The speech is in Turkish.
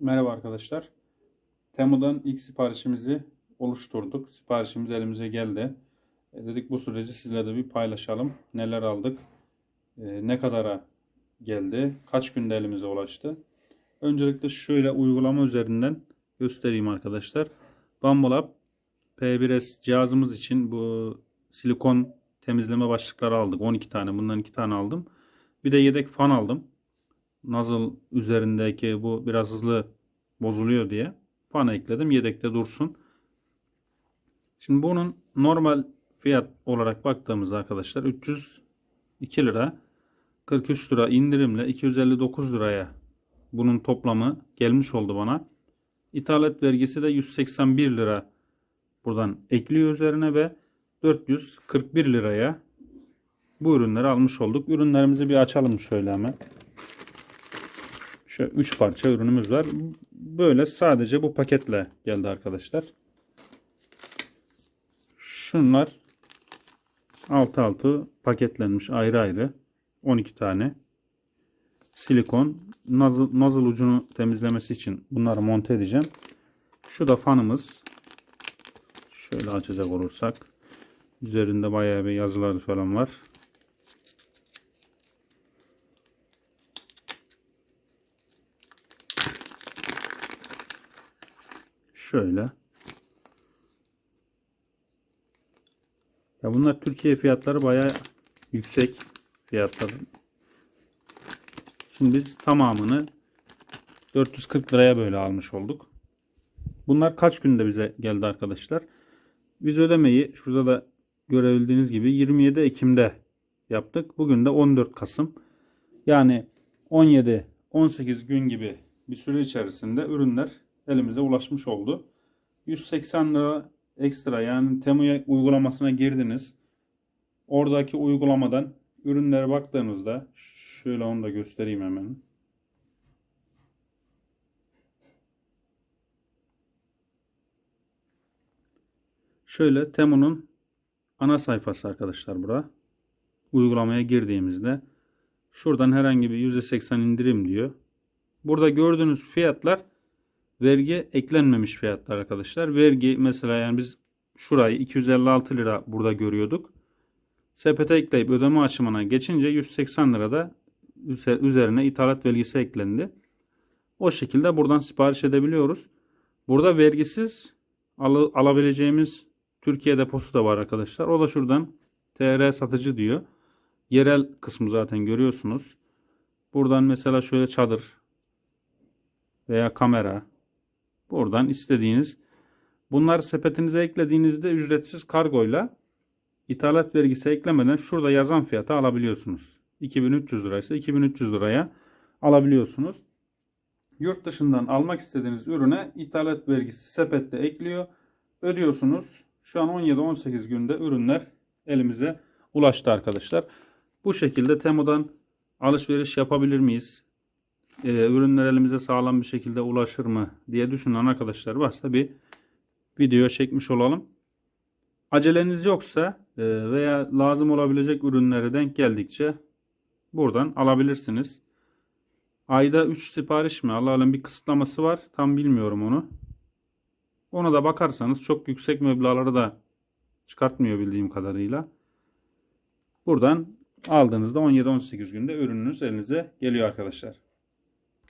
Merhaba arkadaşlar. Temu'dan ilk siparişimizi oluşturduk. Siparişimiz elimize geldi. E, dedik bu süreci sizlerle de bir paylaşalım. Neler aldık? e, ne kadara geldi? Kaç günde elimize ulaştı? Öncelikle şöyle uygulama üzerinden göstereyim arkadaşlar. Bambolab P1S cihazımız için bu silikon temizleme başlıkları aldık. 12 tane. Bundan 2 tane aldım. Bir de yedek fan aldım. Nozzle üzerindeki bu biraz hızlı bozuluyor diye fan ekledim. Yedekte dursun. Şimdi bunun normal fiyat olarak baktığımızda arkadaşlar 302 lira 43 lira indirimle 259 liraya bunun toplamı gelmiş oldu bana. İthalat vergisi de 181 lira buradan ekliyor üzerine ve 441 liraya bu ürünleri almış olduk. Ürünlerimizi bir açalım şöyle hemen. Şöyle 3 parça ürünümüz var. Böyle sadece bu paketle geldi arkadaşlar. Şunlar altı altı paketlenmiş ayrı ayrı. 12 tane. Silikon. Nozzle, nozzle ucunu temizlemesi için bunları monte edeceğim. Şu da fanımız. Şöyle açacak olursak. Üzerinde bayağı bir yazılar falan var. Şöyle. Ya bunlar Türkiye fiyatları bayağı yüksek fiyatları. Şimdi biz tamamını 440 liraya böyle almış olduk. Bunlar kaç günde bize geldi arkadaşlar? Biz ödemeyi şurada da görebildiğiniz gibi 27 Ekim'de yaptık. Bugün de 14 Kasım. Yani 17-18 gün gibi bir süre içerisinde ürünler elimize ulaşmış oldu. 180 lira ekstra yani Temu'ya uygulamasına girdiniz. Oradaki uygulamadan ürünlere baktığınızda şöyle onu da göstereyim hemen. Şöyle Temu'nun ana sayfası arkadaşlar bura. Uygulamaya girdiğimizde şuradan herhangi bir %80 indirim diyor. Burada gördüğünüz fiyatlar vergi eklenmemiş fiyatlar arkadaşlar. Vergi mesela yani biz şurayı 256 lira burada görüyorduk. Sepete ekleyip ödeme aşımına geçince 180 lirada üzerine ithalat vergisi eklendi. O şekilde buradan sipariş edebiliyoruz. Burada vergisiz al alabileceğimiz Türkiye deposu da var arkadaşlar. O da şuradan TR satıcı diyor. Yerel kısmı zaten görüyorsunuz. Buradan mesela şöyle çadır veya kamera. Buradan istediğiniz. Bunları sepetinize eklediğinizde ücretsiz kargoyla ithalat vergisi eklemeden şurada yazan fiyata alabiliyorsunuz. 2300 liraysa 2300 liraya alabiliyorsunuz. Yurt dışından almak istediğiniz ürüne ithalat vergisi sepette ekliyor. Ödüyorsunuz. Şu an 17-18 günde ürünler elimize ulaştı arkadaşlar. Bu şekilde Temu'dan alışveriş yapabilir miyiz? Ee, ürünler elimize sağlam bir şekilde ulaşır mı diye düşünen arkadaşlar varsa bir video çekmiş olalım. Aceleniz yoksa e, veya lazım olabilecek ürünlere denk geldikçe buradan alabilirsiniz. Ayda 3 sipariş mi? Allah'ın bir kısıtlaması var. Tam bilmiyorum onu. Ona da bakarsanız çok yüksek meblağları da çıkartmıyor bildiğim kadarıyla. Buradan aldığınızda 17-18 günde ürününüz elinize geliyor arkadaşlar.